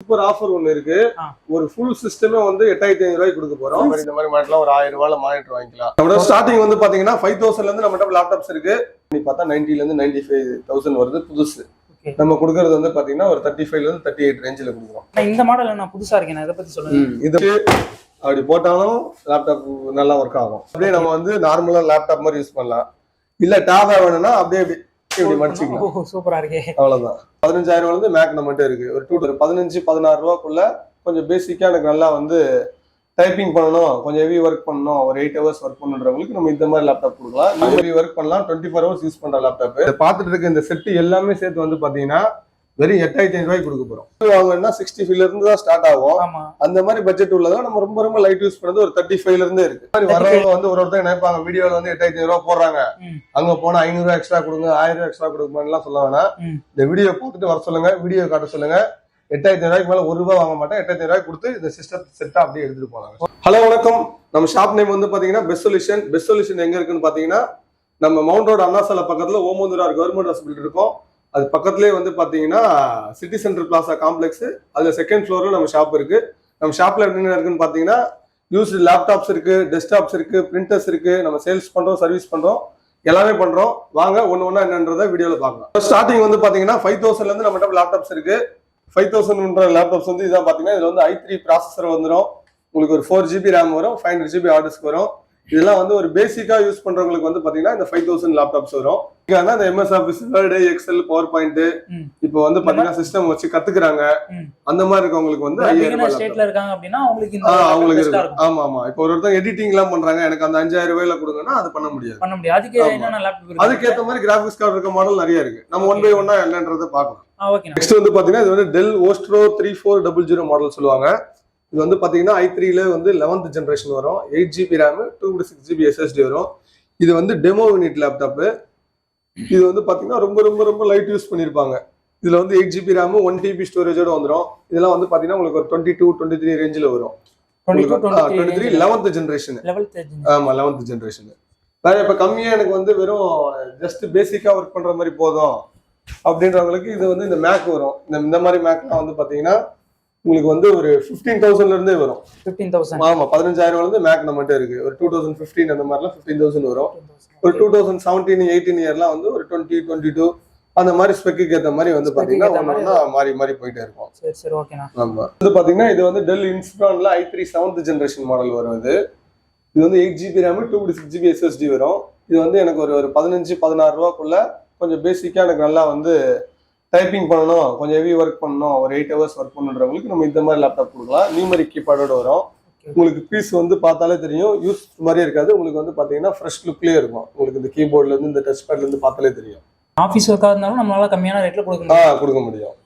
Super offer ஒண்ணு இருக்கு. ஒரு ஃபுல் சிஸ்டமே வந்து எட்டாயிரத்தி ஐநூறு ரூபாய்க்கு கொடுக்க போறோம். இந்த மாதிரி இந்த மாதிரி மாடலாம் ஒரு ஆயிரம் ரூபாயில மானிட்டர் வாங்கிக்கலாம். நம்மளோட ஸ்டார்டிங் வந்து பாத்தீங்கன்னா ஃபைவ் தௌசண்ட்ல இருந்து நம்மகிட்ட லேப்டாப்ஸ் இருக்கு. நீ பார்த்தா நைன்டில இருந்து நைன்டி ஃபைவ் தௌசண்ட் வருது புதுசு. நம்ம கொடுக்கறது வந்து பாத்தீங்கன்னா ஒரு தேர்ட்டி ஃபைவ்ல இருந்து தேர்ட்டி எயிட் ரேஞ்சில் கொடுக்குறோம். இந்த மாடல் நான் புதுசா இருக்கேன் இதை பத்தி சொல்லுங்க இது அப்படி போட்டாலும் லேப்டாப் நல்லா ஒர்க் ஆகும். அப்படியே நம்ம வந்து நார்மலா லேப்டாப் மாதிரி யூஸ் பண்ணலாம். இல்ல டேபா வேணும்னா அப்படியே இப்படி இப்படி மடிச்சுக்கலாம் சூப்பரா இருக்கே. அவ்வளவுதான். பதினஞ்சாயிரம் வந்து மேக் நம்மகிட்ட இருக்கு. ஒரு டூ பதினஞ்சு பதினாறு ரூபாக்குள்ள கொஞ்சம் பேசிக்கா எனக்கு நல்லா வந்து டைப்பிங் பண்ணணும் கொஞ்சம் ஹெவி ஒர்க் பண்ணணும். ஒரு எயிட் ஹவர்ஸ் ஒர்க் பண்ணுறவங்களுக்கு நம்ம இந்த மாதிரி லேப்டாப் கொடுக்கலாம். ஹெவி ஒர்க் பண்ணலாம். டுவெண்ட்டி ஃபோர் ஹவர்ஸ் யூஸ் பண்ற லேப்டாப் பார்த்துட்டு இருக்க இந்த செட்டு எல்லாமே சேர்த்து வந்து பாத்தீங்கன்னா வெறும் எட்டாயிரத்தி ஐநூறு கொடுக்க போறோம். வாங்கன்னா சிக்ஸ்டி ஃபைவ்ல இருந்து தான் ஸ்டார்ட் ஆகும். அந்த மாதிரி பட்ஜெட் உள்ளதா நம்ம ரொம்ப ரொம்ப லைட் யூஸ் பண்ணது ஒரு தேர்ட்டி ஃபைவ்ல இருந்தே இருக்கு. மாதிரி வரவங்க வந்து ஒரு ஒருத்தர் நினைப்பாங்க வீடியோல வந்து எட்டாயிரத்தி ஐநூறு போடுறாங்க. அங்க போனா ஐநூறு ரூபா எக்ஸ்ட்ரா கொடுங்க ஆயிரம் ரூபா எக்ஸ்ட்ரா கொடுக்கணும்லாம் சொல்ல வேணாம். இந்த வீடியோ பார்த்துட்டு வர சொல்லுங்க வீடியோ காட்ட சொல்லுங்க. எட்டாயிரத்தி ரூபாய்க்கு மேல ஒரு ரூபாய் வாங்க மாட்டேன். எட்டாயிரத்தி ரூபாய்க்கு கொடுத்து இந்த சிஸ்டம் செட்டா அப்படியே எடுத்துட்டு போனாங்க ஹலோ வணக்கம். நம்ம ஷாப் நேம் வந்து பாத்தீங்கன்னா பெஸ்ட் சொல்யூஷன் பெஸ்ட் சொல்யூஷன் எங்க இருக்குன்னு பாத்தீங்கன்னா நம்ம மவுண்ட் ரோடு அண்ணா சாலை பக்கத்துல ஓமந்தூரார் கவர்மெண்ட் ஹாஸ்பிட்டல் இருக்கும். அது பக்கத்துலேயே வந்து பார்த்தீங்கன்னா சிட்டி சென்டர் பிளாசா காம்ப்ளெக்ஸ் அதில் செகண்ட் ஃப்ளோரில் நம்ம ஷாப் இருக்குது நம்ம ஷாப்பில் என்னென்ன இருக்குன்னு பார்த்தீங்கன்னா யூஸ்டு லேப்டாப்ஸ் இருக்குது டெஸ்க்டாப்ஸ் இருக்குது பிரிண்டர்ஸ் இருக்குது நம்ம சேல்ஸ் பண்ணுறோம் சர்வீஸ் பண்ணுறோம் எல்லாமே பண்ணுறோம் வாங்க ஒன்று ஒன்றா என்னன்றத வீடியோவில் பார்க்கலாம். ஸ்டார்டிங் வந்து பார்த்தீங்கன்னா ஃபைவ் தௌசண்ட்லேருந்து நம்மகிட்ட லேப்டாப்ஸ் இருக்குது ஃபைவ் தௌசண்ட்ன்ற லேப்டாப்ஸ் வந்து இதான் பார்த்தீங்கன்னா இதில் வந்து ஐ த்ரீ ப்ராசஸர் வந்துடும் உங்களுக்கு ஒரு ஃபோர் ஜிபி ரேம் வரும் ஃபைவ் ஹண்ட்ரட் ஜிபி ஆர்டர்ஸ்க்கு வரும். இதெல்லாம் வந்து ஒரு பேசிக்கா யூஸ் பண்றவங்களுக்கு வந்து பாத்தீங்கன்னா இந்த ஃபைவ் தௌசண்ட் லேப்டாப்ஸ் வரும். இங்க இந்த MS office word excel power point. இப்போ வந்து பாத்தீங்கன்னா சிஸ்டம் வச்சு கத்துக்கிறாங்க. அந்த மாதிரி இருக்கவங்களுக்கு வந்து ஐயாயிரம் இருக்காங்க அவங்களுக்கு இருக்கு. ஆமா ஆமா. இப்போ ஒரு ஒருத்தங்க எடிட்டிங் எல்லாம் பண்றாங்க. எனக்கு அந்த அஞ்சாயிரம் ரூபாயில கொடுங்கன்னா அது பண்ண முடியாது. பண்ண முடியும் அதுக்கு அதுக்கேத்த மாதிரி கிராபிக்ஸ் கார்டு இருக்க மாடல் நிறைய இருக்கு. நம்ம ஒன் பை ஒன்னா என்னன்றதை ஓகேண்ணா நெக்ஸ்ட் வந்து பாத்தீங்கன்னா இது வந்து Dell Vostro three four double zero model சொல்லுவாங்க. இது வந்து பாத்தீங்கன்னா ஐ த்ரீல வந்து லெவன்த் ஜென்ரேஷன் வரும். Eight GB RAM two six GB SSD வரும். இது வந்து டெமோ யூனிட் லேப்டாப் இது வந்து பாத்தீங்கன்னா ரொம்ப ரொம்ப ரொம்ப லைட் யூஸ் பண்ணிருப்பாங்க. இதுல வந்து eight GB RAM one TB ஸ்டோரேஜோட வந்துடும் இதெல்லாம் வந்து பாத்தீங்கன்னா உங்களுக்கு ஒரு டுவெண்ட்டி டூ டுவெண்ட்டி த்ரீ ரேஞ்சில் வரும் twenty three eleventh generation level ஆமா லெவன்த் ஜென்ரேஷன் வேற இப்ப கம்மியா எனக்கு வந்து வெறும் ஜஸ்ட் பேசிக்கா ஒர்க் பண்ற மாதிரி போதும். அப்படின்றவங்களுக்கு இது வந்து இந்த மேக் வரும். இந்த இந்த மாதிரி மேக்லாம் வந்து பாத்தீங்கன்னா உங்களுக்கு வந்து ஒரு ஃபிஃப்டீன் தௌசண்ட்ல இருந்தே வரும். ஃபிஃப்டீன் தௌசண்ட் ஆமா பதினஞ்சாயிரம் வந்து மேக் நம்மகிட்ட இருக்கு. ஒரு டூ தௌசண்ட் ஃபிஃப்டீன் அந்த மாதிரிலாம் ஃபிஃப்டீன் தௌசண்ட் வரும். ஒரு டூ தௌசண்ட் செவன்டீன் எயிட்டீன் இயர்லாம் வந்து ஒரு டுவெண்ட்டி டுவெண்ட்டி டூ அந்த மாதிரி ஸ்பெக்கு ஏத்த மாதிரி வந்து பாத்தீங்கன்னா மாறி மாறி போயிட்டே இருக்கும். சரி சரி ஓகேண்ணா ஆமா. இது பாத்தீங்கன்னா இது வந்து Dell இன்ஸ்பிரான்ல I three seventh generation model வரும் இது. இது வந்து eight GB RAM two six GB SSD வரும். இது வந்து எனக்கு ஒரு ஒரு பதினஞ்சு பதினாறு ரூபாக்குள்ள கொஞ்சம் பேசிக்கா எனக்கு நல்லா வந்து டைப்பிங் பண்ணணும் கொஞ்சம் ஹெவி ஒர்க் பண்ணணும் ஒரு எயிட் ஹவர்ஸ் ஒர்க் பண்ணுறவங்களுக்கு நம்ம இந்த மாதிரி லேப்டாப் கொடுக்கலாம். நியூமரிக் கீபேடோட வரும். உங்களுக்கு பீஸ் வந்து பார்த்தாலே தெரியும். யூஸ் மாதிரியே இருக்காது. உங்களுக்கு வந்து பாத்தீங்கன்னா ஃப்ரெஷ் லுக்லயே இருக்கும். உங்களுக்கு இந்த கீபோர்ட்ல இருந்து இந்த டச் பேட்ல இருந்து பார்த்தாலே தெரியும். ஆஃபீஸ் ஒர்க்காக இருந்தாலும் நம்மளால கம்மியான ரேட்ல கொடுக்க ஆ கொடுக்க முடியும்.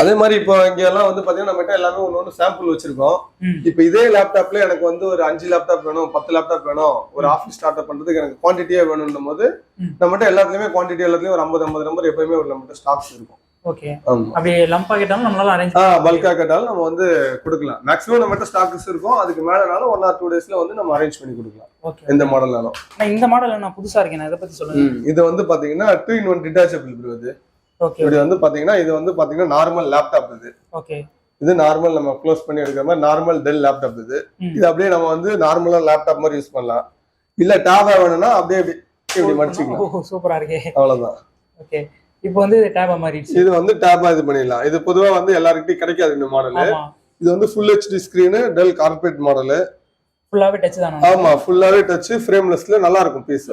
அதே மாதிரி இப்போ இங்க எல்லாம் வந்து பாத்தீங்கன்னா நம்ம எல்லாமே ஒன்று ஒன்று சாம்பிள் வச்சிருக்கோம். இப்போ இதே லேப்டாப்ல எனக்கு வந்து ஒரு அஞ்சு லேப்டாப் வேணும் பத்து லேப்டாப் வேணும். ஒரு ஆஃபீஸ் ஸ்டார்ட் அப் பண்றதுக்கு எனக்கு குவான்டிட்டியா வேணும்னும் போது. நம்மகிட்ட எல்லாத்துலயுமே குவான்டிட்டி எல்லாத்துலயும் ஒரு ஐம்பது ஐம்பது நம்பர் எப்பயுமே ஒரு நம்மகிட்ட ஸ்டாக்ஸ் இருக்கும். ஓகே அப்படி லம்பா கேட்டாலும் நம்மளால அரேஞ்ச் ஆ பல்கா கேட்டாலும் நம்ம வந்து கொடுக்கலாம். மேக்ஸிமம் நம்மகிட்ட ஸ்டாக்ஸ் இருக்கும். அதுக்கு மேலனாலும் ஒன் ஆர் டூ டேஸ்ல வந்து நம்ம அரேஞ்ச் பண்ணி கொடுக்கலாம். ஓகே எந்த மாடல்னாலும் இந்த மாடல் நான் புதுசா இருக்கேன். இதை பத்தி சொல்லுங்க. இது வந்து பாத்தீங்கன்னா two in one detachable pro இது. ஓகே வந்து பாத்தீங்கன்னா இது வந்து பாத்தீங்கன்னா நார்மல் லேப்டாப் இது. ஓகே இது நார்மல் நம்ம க்ளோஸ் பண்ணி எடுக்கிற மாதிரி நார்மல் டெல் லேப்டாப் இது. இது அப்படியே நம்ம வந்து நார்மலா லேப்டாப் மாதிரி யூஸ் பண்ணலாம். இல்ல டேபா வேணும்னா அப்படியே இப்படி இப்படி மடிச்சுக்கலாம். ஓ சூப்பரா இருக்கே. அவ்வளவுதான். ஓகே இப்போ வந்து இது டேபா மாறிடுச்சு. இது வந்து டேபா இது பண்ணிடலாம். இது பொதுவா வந்து எல்லாருக்கிட்டையும் கிடைக்காது இந்த மாடல் இது வந்து full HD screen Dell corporate model ஃபுல்லாவே டச் தானா? ஆமா ஃபுல்லாவே டச் ஃப்ரேம்லெஸ்ல நல்லா இருக்கும் பீஸ்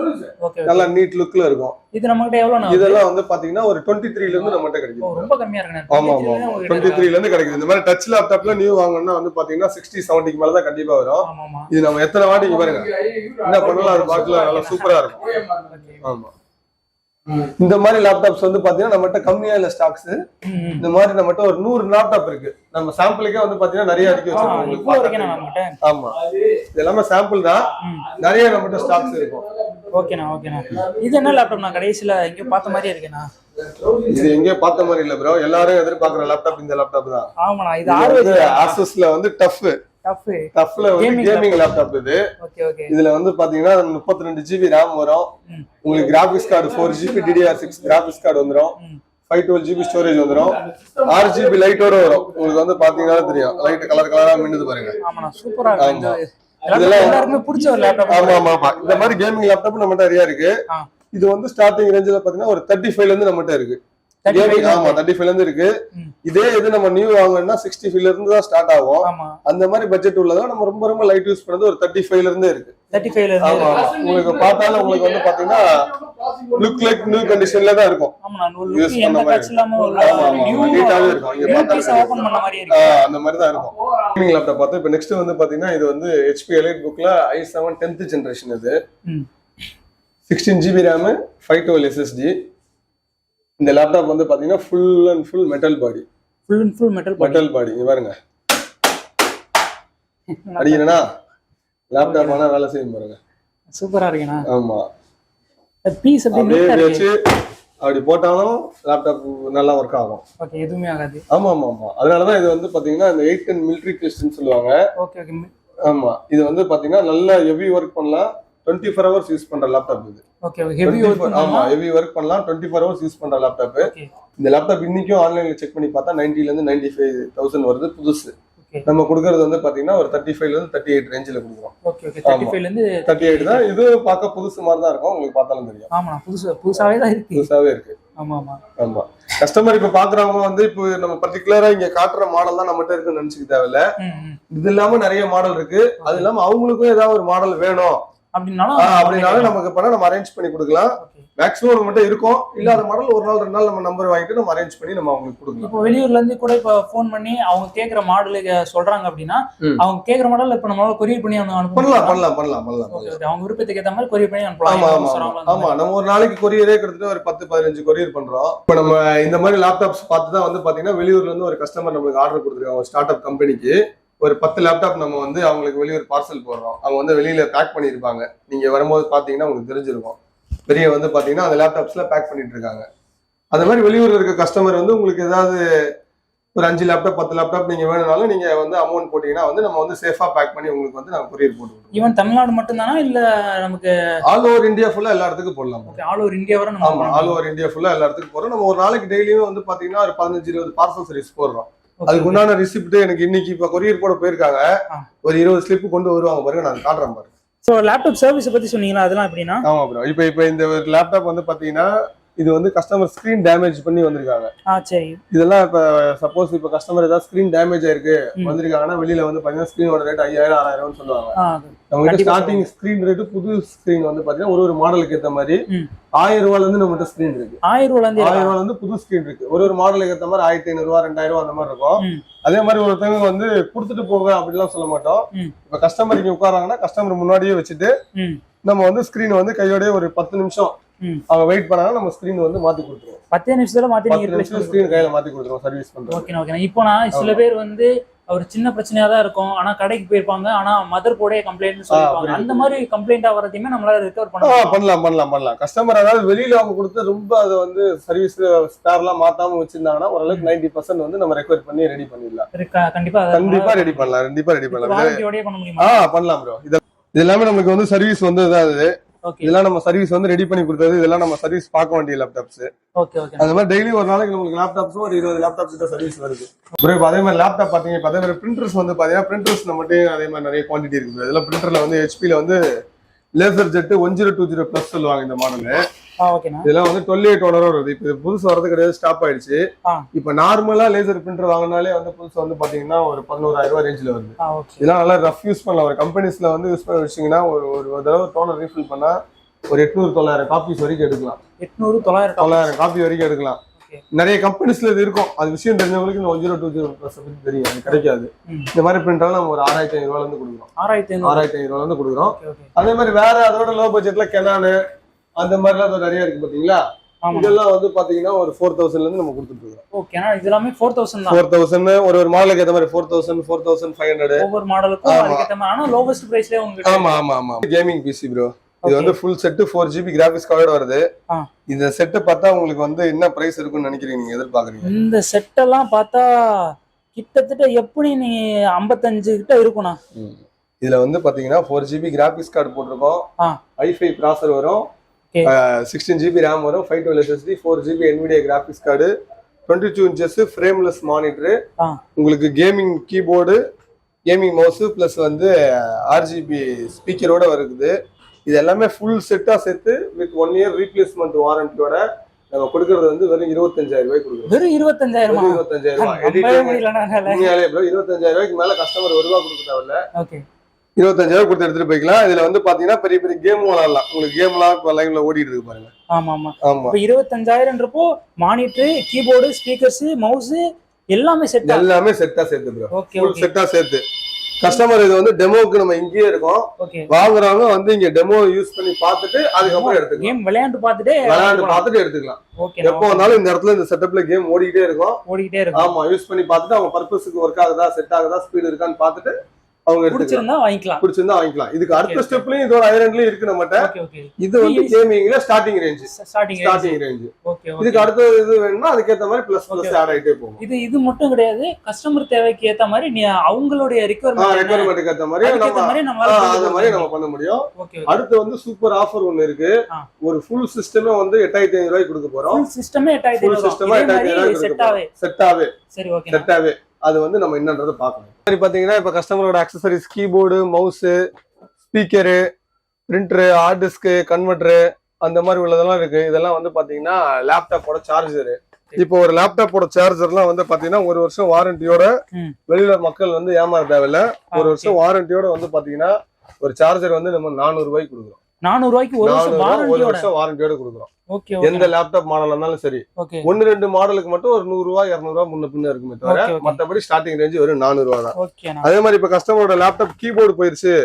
ஓகே நல்லா நீட் லுக்ல இருக்கும். இது நம்ம கிட்ட எவ்வளவு இதெல்லாம் வந்து பாத்தீங்கன்னா ஒரு டுவெண்ட்டி த்ரீல இருந்து நம்மகிட்ட ஓ, கிடைக்கும் ரொம்ப கம்மியா இருக்கு ஆமா ஆமா டுவெண்ட்டி த்ரீல இருந்து கிடைக்குது? இந்த மாதிரி டச் லேப்டாப்ல நியூ வாங்கணும்னா வந்து பாத்தீங்கன்னா சிக்ஸ்டி செவன்ட்டிக்கு மேல தான் கண்டிப்பா வரும். ஆமா ஆமா. இது நம்ம எத்தனை வாட்டி இங்க பாருங்க. என்ன பண்ணலாம்? அது பார்க்கல நல்லா சூப்பரா இருக்கும். ஆமா. இந்த மாதிரி லேப்டாப்ஸ் வந்து பாத்தீங்கன்னா நம்மகிட்ட கம்மியா இல்ல ஸ்டாக்ஸ். இந்த மாதிரி நம்மகிட்ட ஒரு நூறு லேப்டாப் இருக்கு. நம்ம சாம்பிளுக்கே வந்து பாத்தீங்கன்னா நிறைய அடிக்க வச்சிருக்கோம் ஆமா. இது எல்லாமே சாம்பிள் தான். நிறைய நம்மகிட்ட ஸ்டாக்ஸ் இருக்கும். ஓகேண்ணா ஓகேண்ணா. இது என்ன லேப்டாப் நான் கடைசியில எங்கேயோ பார்த்த மாதிரியே இருக்கேண்ணா? இது எங்கேயோ பார்த்த மாதிரி இல்ல ப்ரோ எல்லாரும் எதிர்பார்க்குற லேப்டாப் இந்த லேப்டாப் தான். ஆமாண்ணா இது ஆறு வந்து டஃப் டஃப்ல வந்து கேமிங் லேப்டாப் இது. ஓகே ஓகே இதுல வந்து பாத்தீங்கன்னா முப்பத்தி ரெண்டு ஜிபி ரேம் வரும். உங்களுக்கு graphics card four GB DDR six graphics card வந்துடும் ம். ஃபைவ் டுவெல் ஜிபி ஸ்டோரேஜ் வந்துடும் ஆறு ஜிபி லைட்டோட வரும். உங்களுக்கு வந்து பாத்தீங்கன்னா தெரியும். லைட் கலர் கலரா மின்னுது பாருங்க. ஆமா ஆமா. ஆமா இந்த மாதிரி கேமிங் லேப்டாப் நம்மகிட்ட நிறைய இருக்கு. இது வந்து ஸ்டார்டிங் ரேஞ்சில் பாத்தீங்கன்னா ஒரு தேர்ட்டி ஃபைவ்ல இருந்து நம்மகிட்ட இருக்கு. ஆமா தேர்ட்டி ஃபைவ்ல இருந்து இருக்கு. இதே இது நம்ம நியூ வாங்கணும்னா சிக்ஸ்டி ஃபைவ்ல இருந்து தான் ஸ்டார்ட் ஆகும். அந்த மாதிரி பட்ஜெட் உள்ளதா நம்ம ரொம்ப ரொம்ப லைட் யூஸ் பண்ணது ஒரு தேர்ட்டி ஃபைவ்ல இருந்தே இருக்கு. தேர்ட்டி ஃபைவ்ல இருந்து உங்களுக்கு பார்த்தாலும் உங்களுக்கு வந்து பாத்தீங்கன்னா லுக் லைக் நியூ கண்டிஷன்ல தான் இருக்கும். எந்த பண்ண மாதிரி. ஆவே இருக்கும். இங்க நியூ பார்த்தா பீஸ் தெரியும். ஓபன் பண்ண மாதிரி ஆ, இருக்கு. அந்த மாதிரி தான் இருக்கும். கேமிங் லேப்டாப் பார்த்து இப்போ நெக்ஸ்ட் வந்து பாத்தீங்கன்னா இது வந்து ஹெச்பி எலைட் புக்ல ஐ செவன் டென்த் ஜென்ரேஷன் இது. Sixteen GB RAM five twelve SSD இந்த லேப்டாப் வந்து பாத்தீங்கன்னா full and full metal body full and full metal metal body பாருங்க. அடிக்கிறேன்னா லேப்டாப் ஆனா வேலை செய்யும் பாருங்க. சூப்பரா இருக்குண்ணா. ஆமா. பீஸ் அப்படி அப்படியே வச்சு அப்படி போட்டாலும் லேப்டாப் நல்லா ஒர்க் ஆகும். ஓகே எதுவுமே ஆகாது. ஆமா ஆமா ஆமா அதனாலதான் இது வந்து பாத்தீங்கன்னா இந்த எயிட் டென் மிலிட்ரி டெஸ்ட்னு சொல்லுவாங்க. ஓகே ஓகே ஆமா. இது வந்து பாத்தீங்கன்னா நல்லா ஹெவி ஒர்க் பண்ணலாம். டுவெண்ட்டி ஃபோர் ஹவர்ஸ் யூஸ் பண்ற லேப்டாப் இது. ஓகே ஹெவி 24 ஒர்க் ஆமா ஹெவி ஒர்க் பண்ணலாம். டுவெண்ட்டி ஃபோர் ஹவர்ஸ் யூஸ் பண்ற லேப்டாப் இந்த லேப்டாப் இன்னைக்கும் ஆன்லைன்ல செக் பண்ணி பார்த்தா 90 ல இருந்து நைன்டி ஃபைவ் தௌசண்ட் வருது புதுசு. நம்ம கொடுக்கறது வந்து பாத்தீங்கன்னா ஒரு தேர்ட்டி ஃபைவ்ல இருந்து தேர்ட்டி எயிட் ரேஞ்சில் கொடுக்குறோம். தேர்ட்டி ஆமா. எயிட் தான். இது பார்க்க புதுசு மாதிரி தான் இருக்கும். உங்களுக்கு பார்த்தாலும் தெரியும். ஆமாண்ணா புதுசு புதுசாவே தான் இருக்கு. புதுசாவே இருக்கு. ஆமா ஆமா. ஆமா. கஸ்டமர் இப்ப பாக்குறவங்க வந்து இப்போ நம்ம பர்டிகுலரா இங்க காட்டுற மாடல் தான் நம்மகிட்ட இருக்குன்னு நினைச்சுக்க தேவையில்ல. இது இல்லாம நிறைய மாடல் இருக்கு. அது இல்லாம அவங்களுக்கும் ஏதாவது ஒரு மாடல் வேணும். அப்படின்னாலும் அப்படின்னாலும் நமக்கு பண்ண நம்ம அரேஞ்ச் பண்ணி கொடுக்கலாம். மேக்ஸிமம் நம்மகிட்ட இருக்கும். இல்லாத மாடல் ஒரு நாள் ரெண்டு நாள் நம்ம நம்பர் வாங்கிட்டு நம்ம அரேஞ்ச் பண்ணி நம்ம அவங்களுக்கு கொடுக்கலாம். இப்போ வெளியூர்ல இருந்து கூட இப்போ ஃபோன் பண்ணி அவங்க கேக்குற மாடலுக்கு சொல்றாங்க அப்படின்னா. அவங்க கேக்குற மாடல் இப்போ நம்மளால கொரியர் பண்ணி அவங்க பண்ணலாம்? பண்ணலாம் பண்ணலாம் பண்ணலாம் அவங்க விருப்பத்துக்கு ஏத்த மாதிரி கொரியர் பண்ணி அனுப்பலாம். ஆமா நம்ம ஒரு நாளைக்கு கொரியரே கிட்டத்தட்ட ஒரு பத்து பதினஞ்சு கொரியர் பண்றோம். இப்போ நம்ம இந்த மாதிரி லேப்டாப்ஸ் பார்த்து தான் வந்து பாத்தீங்கன்னா வெளியூர்ல இருந்து ஒரு கஸ்டமர் நம்மளுக்கு ஆர்டர் கொடுத்துருக்காங்க ஒரு ஸ்டார்ட் அப் கம்பெனிக்கு ஒரு பத்து லேப்டாப் நம்ம வந்து அவங்களுக்கு வெளியூர் பார்சல் போடுறோம். அவங்க வந்து வெளியில பேக் பண்ணியிருப்பாங்க. நீங்க வரும்போது பாத்தீங்கன்னா உங்களுக்கு தெரிஞ்சிருக்கும். பெரிய வந்து பாத்தீங்கன்னா அந்த லேப்டாப்ஸ்ல பேக் பண்ணிட்டு இருக்காங்க அந்த மாதிரி வெளியூர்ல இருக்க கஸ்டமர் வந்து உங்களுக்கு ஏதாவது ஒரு அஞ்சு லேப்டாப் பத்து லேப்டாப் நீங்க வேணும்னாலும் நீங்க வந்து அமௌண்ட் போட்டீங்கன்னா வந்து நம்ம வந்து சேஃபா பேக் பண்ணி உங்களுக்கு வந்து நாங்க கொரியர் போட்டு ஈவன் தமிழ்நாடு மட்டும்தானா? இல்ல நமக்கு ஆல் ஓவர் இந்தியா ஃபுல்லா எல்லா இடத்துக்கும் போடலாம். ஆல் ஓவர் இந்தியா வரை ஆமா ஆல் ஓவர் இந்தியா ஃபுல்லா எல்லா இடத்துக்கும் போறோம். நம்ம ஒரு நாளைக்கு டெய்லியும் வந்து பாத்தீங்கன்னா ஒரு பதினஞ்சு இருபது பார்சல் சர்வீஸ் போடுறோம். அதுக்கு உண்டான ரிசிப்ட் எனக்கு இன்னைக்கு இப்ப கொரியர் போட போயிருக்காங்க. ஒரு இருபது ஸ்லிப் கொண்டு வருவாங்க பாருங்க நான் காட்டுறேன் பாருங்க. ஸோ லேப்டாப் சர்வீஸ் பத்தி சொன்னீங்களா? அதெல்லாம் எப்படின்னா? ஆமா ப்ரோ இப்ப இப்ப இந்த லேப்டாப் வந்து பாத்தீங்கன்னா இது வந்து கஸ்டமர் ஸ்கிரீன் டேமேஜ் பண்ணி வந்திருக்காங்க இதெல்லாம் இப்ப சப்போஸ் இப்ப கஸ்டமர் ஏதாவது ஸ்கிரீன் டேமேஜ் ஆயிருக்கு. வந்திருக்காங்கன்னா வெளியில வந்து பாத்தீங்கன்னா ஸ்கிரீனோட ரேட் ஐயாயிரம் ஆறாயிரம்னு சொல்லுவாங்க நம்ம கிட்ட ஸ்டார்டிங் ஸ்கிரீன் ரேட் புது ஸ்கிரீன் வந்து பாத்தீங்கன்னா ஒரு ஒரு மாடலுக்கு ஏத்த மாதிரி. ஆயிரம் ரூபாயில இருந்து நம்மகிட்ட ஸ்கிரீன் இருக்கு ஆயிரம் இருந்து ஆயிரம் ரூபாய் வந்து புது ஸ்கிரீன் இருக்கு ஒரு ஒரு மாடலுக்கு ஏத்த மாதிரி ஆயிரத்தி ஐநூறு ரூபா ரெண்டாயிரம் ரூபா அந்த மாதிரி இருக்கும். அதே மாதிரி ஒருத்தவங்க வந்து கொடுத்துட்டு போங்க அப்படிலாம் சொல்ல மாட்டோம். இப்ப கஸ்டமர் இங்க உட்காராங்கன்னா கஸ்டமர் முன்னாடியே வச்சுட்டு. நம்ம வந்து ஸ்கிரீன் வந்து கையோடய ஒரு பத்து நிமிஷம். அவங்க வெயிட் பண்ணாங்கன்னா நம்ம ஸ்கிரீன் வந்து மாத்தி கொடுத்துருவோம். பத்தே நிமிஷத்துல மாத்தி நீங்க ஸ்கிரீன் கையில மாத்தி கொடுத்துருவோம் சர்வீஸ் பண்றோம் ஓகே ஓகே இப்போ நான் சில பேர் வந்து ஒரு சின்ன பிரச்சனையா தான் இருக்கும். ஆனா கடைக்கு போயிருப்பாங்க. ஆனா மதர் போர்டே கம்ப்ளைண்ட் சொல்லிருப்பாங்க. அந்த மாதிரி கம்ப்ளைண்ட் ஆகிறதையுமே நம்மளால ரெக்கவர் ஆ, பண்ண முடியும். பண்ணலாம் பண்ணலாம் பண்ணலாம். கஸ்டமர் அதாவது வெளியில அவங்க கொடுத்து ரொம்ப அதை வந்து சர்வீஸ் ஸ்பேர்லாம் மாத்தாம வச்சிருந்தாங்கன்னா ஓரளவுக்கு நைன்டி பர்சன்ட் வந்து நம்ம ரெக்வயர் பண்ணி ரெடி பண்ணிடலாம். கண்டிப்பா கண்டிப்பா ரெடி பண்ணலாம் கண்டிப்பா ரெடி பண்ணலாம். பண்ண முடியுமா? ஆ பண்ணலாம் ப்ரோ இது எல்லாமே நமக்கு வந்து சர்வீஸ் வந்து இதாவது ஓகே இதெல்லாம் நம்ம சர்வீஸ் வந்து ரெடி பண்ணி கொடுத்தது இதெல்லாம் நம்ம சர்வீஸ் பார்க்க வேண்டிய லேப்டாப்ஸ் அந்த மாதிரி டெய்லி ஒரு நாளைக்கு நம்மளுக்கு லேப்டாப்ஸும் ஒரு இருபது லேப்டாப் கிட்ட சர்வீஸ் வருது. அப்புறம் இப்போ அதே மாதிரி லேப்டாப் பாத்தீங்க அதே மாதிரி பிரிண்டர்ஸ் வந்து பாத்தீங்கன்னா பிரிண்டர்ஸ் நம்மகிட்ட அதே மாதிரி நிறைய குவான்டிட்டி இருக்குது. இதெல்லாம் பிரிண்டர்ல வந்து ஹெச்பில வந்து laser jet one zero two zero plus சொல்லுவாங்க இந்த மாடல் இதெல்லாம் வந்து டுவெல் எயிட் ஓனர் வருது. இப்போ புதுசு வரது கிடையாது ஸ்டாப் ஆயிடுச்சு. இப்போ நார்மலா லேசர் பிரிண்டர் வாங்கினாலே வந்து புதுசு வந்து பாத்தீங்கன்னா ஒரு பதினோராயிரம் ரூபாய் ரேஞ்சில் வருது. இதெல்லாம் நல்லா ரஃப் யூஸ் பண்ணலாம். ஒரு கம்பெனிஸ்ல வந்து யூஸ் பண்ணி வச்சீங்கன்னா ஒரு ஒரு தடவை டோனர் ரீஃபில் பண்ணா ஒரு எட்நூறு தொள்ளாயிரம் காப்பீஸ் வரைக்கும் எடுக்கலாம். எட்நூறு தொள்ளாயிரம் தொள்ளாயிரம் காப்பி வரைக்கும் எடுக்கலாம். நிறைய கம்பெனிஸ்ல இது இருக்கும். அது விஷயம் தெரிஞ்சவங்களுக்கு இந்த one zero two zero plus பத்தி தெரியும். அது கிடைக்காது. இந்த மாதிரி பிரிண்டர் நம்ம ஒரு ஆறாயிரத்தி ஐநூறு ரூபாயில இருந்து கொடுக்குறோம். ஆறாயிரத்தி ஐநூறு. ஆறாயிரத்தி ஐநூறு இருந்து கொடுக்குறோம். ஓகே ஓகே அதே மாதிரி வேற அதோட லோ பட்ஜெட்ல கெனானு அந்த மாதிரிலாம் நிறைய இருக்கு பாத்தீங்களா? இதெல்லாம் வந்து பாத்தீங்கன்னா ஒரு ஃபோர் தௌசண்ட்ல இருந்து நம்ம கொடுத்துட்டு இருக்கோம் ஓகேண்ணா இது எல்லாமே ஃபோர் தௌசண்ட் ஃபோர் தௌசண்ட் ஒரு ஒரு மாடலுக்கு ஏற்ற மாதிரி four thousand four thousand five hundred ஒவ்வொரு மாடலுக்கும் மாதிரி. ஆனா லோவஸ்ட் பிரைஸ்லயே உங்களுக்கு ஆமா ஆமா ஆமா. கேமிங் பிசி ப்ரோ இது வந்து full set four GB graphics கார்டோட வருது. இந்த செட்டை பார்த்தா உங்களுக்கு வந்து என்ன பிரைஸ் இருக்கும்னு நினைக்கிறீங்க? நீங்க எதிர்பார்க்கறீங்க? இந்த செட்டெல்லாம் பார்த்தா கிட்டத்தட்ட எப்படி நீ ஐம்பத்தஞ்சு கிட்ட இருக்கும்ண்ணா இதுல வந்து பாத்தீங்கன்னா ஃபோர் ஜிபி கிராபிக்ஸ் கார்டு போட்டிருக்கோம். ஐஃபை ப்ராசர் வரும். சிக்ஸ்டீன் ஜிபி ரேம் வரும். Five twelve SSD four GB NVIDIA graphics card twenty two inches frameless monitor உங்களுக்கு gaming keyboard gaming mouse plus வந்து ஆர்ஜிபி ஸ்பீக்கரோட வருது. இது எல்லாமே ஃபுல் செட்டாக சேர்த்து வித் ஒன் இயர் ரீப்ளேஸ்மெண்ட் வாரண்டியோட நம்ம கொடுக்கறது வந்து வெறும் இருபத்தஞ்சாயிரம் ரூபாய் கொடுக்குறோம். வெறும் இருபத்தஞ்சாயிரமா? இருபத்தஞ்சாயிரம் ரூபாய். இருபத்தஞ்சாயிரம் ரூபாய்க்கு மேல கஸ்டமர் ஒரு ரூபா கொடுக்க தேவையில்ல. இருபத்தஞ்சாயிரம் கொடுத்து எடுத்துட்டு போய்க்கலாம். இதுல வந்து பாத்தீங்கன்னா பெரிய பெரிய கேம் விளாடலாம். உங்களுக்கு கேம்லாம் இப்போ லைவ்ல ஓடிட்டு இருக்கு பாருங்க. ஆமா ஆமா. ஆமா. இருபத்தஞ்சாயிரம்ன்றப்போ மானிட்டர் கீபோர்டு ஸ்பீக்கர்ஸ் மவுஸ் எல்லாமே செட் எல்லாமே செட்டா சேர்த்து ப்ரோ செட்டா சேர்த்து. கஸ்டமர் இது வந்து டெமோக்கு நம்ம இங்கேயே இருக்கோம். வாங்குறவங்க வந்து இங்க டெமோ யூஸ் பண்ணி பார்த்துட்டு அதுக்கப்புறம் எடுத்துக்கலாம். கேம் விளையாண்டு பார்த்துட்டே விளையாண்டு பார்த்துட்டு எடுத்துக்கலாம். எப்போ வந்தாலும் இந்த இடத்துல இந்த செட்டப்ல கேம் ஓடிக்கிட்டே இருக்கும். ஓடிக்கிட்டே இருக்கும். ஆமா யூஸ் பண்ணி பார்த்துட்டு அவங்க பர்பஸுக்கு ஒர்க் ஆகுதா செட் ஆகுதா ஸ்பீடு இருக்கான்னு பார்த்துட்டு அவங்க பிடிச்சிருந்தா வாங்கிக்கலாம். பிடிச்சிருந்தா வாங்கிக்கலாம். இதுக்கு அடுத்த. ஸ்டெப்லயும் இதோட ஐரன்லயும் இருக்கு நம்மகிட்ட. இது வந்து கேமிங்ல starting range starting starting range இதுக்கு அடுத்த இது வேணும்னா அதுக்கேத்த மாதிரி பிளஸ் பிளஸ். ஆட் ஆயிட்டே போகும். இது இது மட்டும் கிடையாது. கஸ்டமர் தேவைக்கு ஏத்த மாதிரி நீ அவங்களுடைய ரெக்குவயர்மெண்ட் ரெக்குவயர்மெண்ட்டுக்கு ஏத்த மாதிரி நம்ம அந்த மாதிரி நம்ம பண்ண முடியும். அடுத்து வந்து சூப்பர் ஆஃபர் ஒன்னு இருக்கு. ஒரு ஃபுல் சிஸ்டமே வந்து எட்டாயிரத்தி ஐநூறு ரூபாய்க்கு கொடுக்க போறோம். ஃபுல் சிஸ்டமே ஃபுல் 8000 சிஸ்டமா இதே எட்டாயிரத்தி ஐநூறு மாதிரி ரூபாய்க்கு செட் ஆவே. செட்டாவே சரி ஓகே செட்டாவே அது வந்து நம்ம என்னன்றதை பார்க்கணும். சரி பாத்தீங்கன்னா இப்ப கஸ்டமரோட accessories keyboard mouse speaker printer hard disk converter அந்த மாதிரி உள்ளதெல்லாம் இருக்கு. இதெல்லாம் வந்து பாத்தீங்கன்னா லேப்டாப்போட சார்ஜர் இப்போ ஒரு லேப்டாப்போட சார்ஜர்லாம் வந்து பாத்தீங்கன்னா ஒரு வருஷம் வாரண்டியோட. வெளியில மக்கள் வந்து ஏமாற தேவையில்ல. ஒரு வருஷம் வாரண்டியோட வந்து பாத்தீங்கன்னா ஒரு சார்ஜர் வந்து நம்ம நானூறு ரூபாய்க்கு கொடுக்குறோம். 400 ரூபாய்க்கு ஒரு வருஷம் வாரண்டியோட கொடுக்குறோம். ஓகே எந்த லேப்டாப் மாடல் இருந்தாலும் சரி. ஒன்னு ரெண்டு மாடலுக்கு மட்டும் ஒரு நூறு ரூபாய் இருநூறு ரூபாய் முன்ன பின்ன இருக்குமே தவிர. மத்தபடி ஸ்டார்டிங் ரேஞ்ச் வெறும் நானூறு ரூபாய் தான் அதே மாதிரி இப்ப கஸ்டமரோட லேப்டாப் கீபோர்டு போயிருச்சு.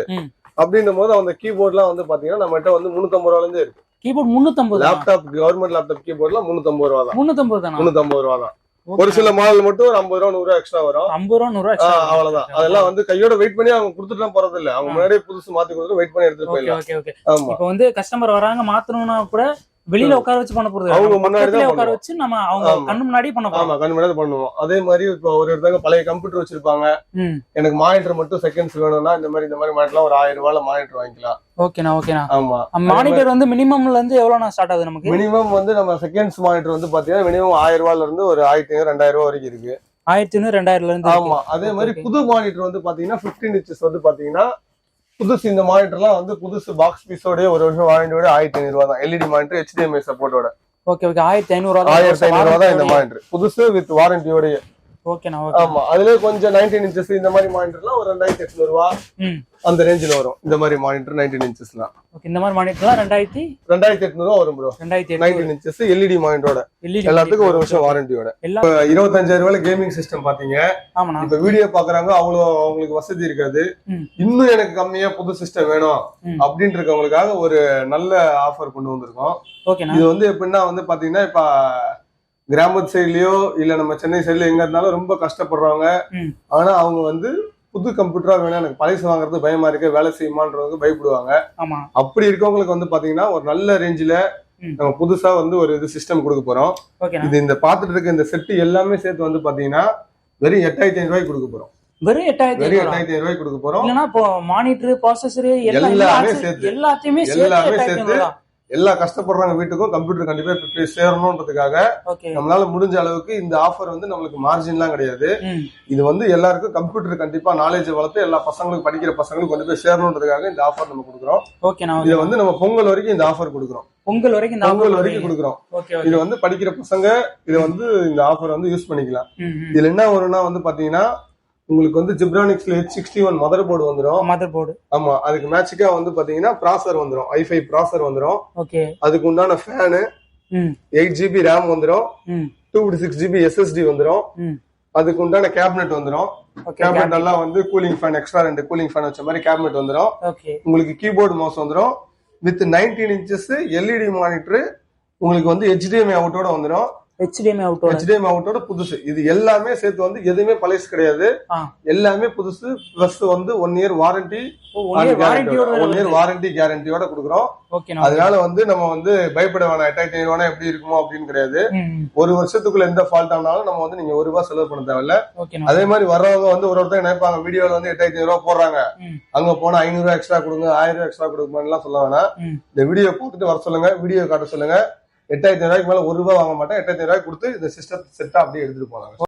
அப்படின்னும் போது அந்த கீபோர்ட்லாம் வந்து பாத்தீங்கன்னா நம்மகிட்ட வந்து முன்னூத்தம்பது ரூபால இருந்தே இருக்கு கீபோர்ட் 350 லேப்டாப் கவர்மெண்ட் லேப்டாப் கீபோர்ட்லாம் முன்னூத்தம்பது ரூபா தான். 350 தானா? முன்னூத்தம்பது ரூபா தான். ஒரு சில மாடல் மட்டும் ஒரு ஐம்பது ரூபா நூறு ரூபா எக்ஸ்ட்ரா வரும். 50 ரூபா 100 ரூபா ஆ, extra அவ்வளவுதான். அதெல்லாம் வந்து கையோட வெயிட் பண்ணி அவங்க கொடுத்துட்டுலாம் போறது இல்ல அவங்க. முன்னாடியே புதுசு மாத்தி கொடுத்துட்டு வெயிட் பண்ணி எடுத்துட்டு போயிடலாம். இப்போ வந்து கஸ்டமர் வராங்க மாத்தணும்னா கூட வெளியில உட்கார வச்சு பண்ண போறது அவங்க முன்னாடி உட்கார. வச்சு நம்ம அவங்க. கண்ணு முன்னாடியே பண்ண போறோம். ஆமா கண்டிப்பா பண்ணுவோம். அதே மாதிரி இப்போ ஒரு இடத்துல பழைய கம்ப்யூட்டர் வச்சிருப்பாங்க. எனக்கு மானிட்டர் மட்டும் செகண்ட்ஸ் வேணும்னா இந்த மாதிரி இந்த மாதிரி மானிட்டர்லாம் ஒரு ஆயிரம் ரூபாயில மானிட்டர் வாங்கிக்கலாம். ஓகேண்ணா ஓகேண்ணா ஆமா. மானிட்டர் வந்து மினிமம்ல இருந்து எவ்வளவுண்ணா ஸ்டார்ட் ஆகுது நமக்கு? மினிமம் வந்து நம்ம செகண்ட்ஸ் மானிட்டர் வந்து பாத்தீங்கன்னா மினிமம் ஆயிரம் ரூபாயில இருந்து ஒரு ஆயிரத்தி ஐநூறு ரெண்டாயிரம் ரூபாய் வரைக்கும் இருக்கு. ஆயிரத்தி ஐநூறு ரெண்டாயிரம்ல இருந்து. ஆமா. அதே மாதிரி. புது மானிட்டர் வந்து பாத்தீங்கன்னா 15 இன்ச்சஸ் வந்து பாத்தீங்கன்னா புதுசு இந்த மானிட்டர்லாம் வந்து புதுசு பாக்ஸ் பீஸோட ஒரு வருஷம் வாரண்டியோட ஆயிரத்தி ஐநூறு ரூபா தான் எல்இடி மானிட்டர் HDMI சப்போர்ட்டோட ஓகே ஓகே ஆயிரத்தி ஐநூறு ரூபா ஆயிரத்தி ஐநூறு ரூபா தான் இந்த மானிட்டர் புதுசு வித் வாரண்டியோடய ஓகேண்ணா ஓகே ஆமா அதுல கொஞ்சம் நைன்டீன் இன்ச்சஸ் இந்த மாதிரி மானிட்டர்லாம் ஒரு ரெண்டாயிரத்தி எட்நூறு ரூபா அந்த ரேஞ்சில் வரும். இந்த மாதிரி மானிட்டர் நைன்டீன் இன்ச்சஸ்லாம் ஓகே இந்த மாதிரி மானிட்டர்லாம் ரெண்டாயிரத்தி ரெண்டாயிரத்தி எட்நூறு ரூபா வரும் ப்ரோ ரெண்டாயிரத்தி நைன்டீன் இன்ச்சஸ் எல்இடி மானிட்டரோட எல்லாத்துக்கும் ஒரு வருஷம் வாரண்டியோட எல்லா இருபத்தஞ்சாயிரம் ரூபாய் கேமிங் சிஸ்டம் பாத்தீங்க. இப்ப வீடியோ பாக்குறாங்க அவ்வளவு அவங்களுக்கு வசதி இருக்காது. இன்னும் எனக்கு கம்மியா புது சிஸ்டம் வேணும். அப்படின்னு இருக்கவங்களுக்காக ஒரு நல்ல ஆஃபர் கொண்டு வந்திருக்கோம். இது வந்து எப்படின்னா வந்து பாத்தீங்கன்னா இப்ப கிராமத்து சைட்லயோ இல்ல நம்ம சென்னை சைட்ல எங்க இருந்தாலும் ரொம்ப கஷ்டப்படுறவங்க ம். ஆனா அவங்க வந்து புது கம்ப்யூட்டரா வேணும் எனக்கு பழசு வாங்குறது பயமா இருக்கு வேலை செய்யுமான்றவங்க பயப்படுவாங்க அப்படி இருக்கவங்களுக்கு வந்து பாத்தீங்கன்னா ஒரு நல்ல ரேஞ்சில. நம்ம புதுசா வந்து ஒரு இது சிஸ்டம் கொடுக்க போறோம் இது இந்த பாத்துட்டு இருக்க இந்த செட்டு எல்லாமே சேர்த்து வந்து பாத்தீங்கன்னா வெறும் எட்டாயிரத்தி ஐநூறு ரூபாய்க்கு கொடுக்க போறோம் வெறும் எட்டாயிரத்தி வெறும் எட்டாயிரத்தி ஐநூறு ரூபாய்க்கு கொடுக்க போறோம் இல்லைன்னா இப்போ மானிட்டர் ப்ராசஸர் எல்லாமே சேர்த்து. எல்லாத்தையுமே எல்லாமே சேர்த்து. எல்லா கஷ்டப்படுறவங்க வீட்டுக்கும் கம்ப்யூட்டர் கண்டிப்பா போய் சேரணும்ன்றதுக்காக நம்மளால முடிஞ்ச அளவுக்கு இந்த ஆஃபர் வந்து நம்மளுக்கு மார்ஜின்லாம் கிடையாது. இது வந்து எல்லாருக்கும் கம்ப்யூட்டர் கண்டிப்பா நாலேஜ் வளர்த்து எல்லா பசங்களுக்கும் படிக்கிற பசங்களுக்கும் கொண்டு போய் சேரணுன்றதுக்காக இந்த ஆஃபர் நம்ம கொடுக்குறோம். இதை வந்து நம்ம பொங்கல் வரைக்கும் இந்த ஆஃபர் கொடுக்குறோம். பொங்கல் வரைக்கும் பொங்கல் வரைக்கும் கொடுக்குறோம். இது வந்து படிக்கிற பசங்க இதை வந்து இந்த ஆஃபர் வந்து யூஸ் பண்ணிக்கலாம். இதுல என்ன வரும்னா வந்து பாத்தீங்கன்னா உங்களுக்கு வந்து ஜிப்ரானிக்ஸ்ல H sixty one mother board வந்துடும் மதர் போர்டு ஆமா அதுக்கு மேட்சுக்கா வந்து பாத்தீங்கன்னா ப்ராசர் வந்துடும் ஐஃபை ப்ராசர் வந்துடும் ஓகே அதுக்கு உண்டான ஃபேனு எயிட் ஜிபி ரேம் வந்துடும் டூ சிக்ஸ் ஜிபி எஸ்எஸ்டி வந்துடும் அதுக்கு உண்டான கேபினெட் வந்துடும் கேபினெட் எல்லாம் வந்து கூலிங் ஃபேன் எக்ஸ்ட்ரா ரெண்டு கூலிங் ஃபேன் வச்ச மாதிரி கேபினெட் வந்துடும் உங்களுக்கு கீபோர்டு மவுஸ் வந்துடும் with nineteen inches LED monitor உங்களுக்கு வந்து ஹெச்டிஎம்ஐ அவுட்டோட வந்துடும் ஹெச்டிஎம்ஐ அவுட்டோட புதுசு. இது எல்லாமே சேர்த்து வந்து எதுவுமே பழசு கிடையாது. எல்லாமே புதுசு. பிளஸ் வந்து one year warranty one year warranty கேரண்டியோட கொடுக்குறோம். அதனால வந்து நம்ம வந்து பயப்பட வேணாம் எட்டாயிரத்தி ஐநூறு எப்படி இருக்குமோ அப்படின்னு கிடையாது. ஒரு வருஷத்துக்குள்ள எந்த ஃபால்ட் ஆனாலும் நம்ம வந்து நீங்க ஒரு ரூபாய் செலவு பண்ண தேவையில்ல. அதே மாதிரி வர்றவங்க வந்து ஒரு ஒருத்தர் நினைப்பாங்க வீடியோல வந்து எட்டாயிரத்தி ஐநூறு போடுறாங்க. அங்க போனா ஐநூறு ரூபாய் எக்ஸ்ட்ரா கொடுங்க ஆயிரம் ரூபாய் எக்ஸ்ட்ரா கொடுக்கணும்லாம் சொல்ல வேணாம். இந்த வீடியோ போட்டுட்டு வர சொல்லுங்க வீடியோ காட்ட சொல்லுங்க. எட்டாயிரத்தி ரூபாய்க்கு மேல ஒரு ரூபாய் வாங்க மாட்டேன். எட்டாயிரத்தி ரூபாய் கொடுத்து இந்த சிஸ்டம் செட்டா அப்படியே எடுத்துட்டு போனாங்க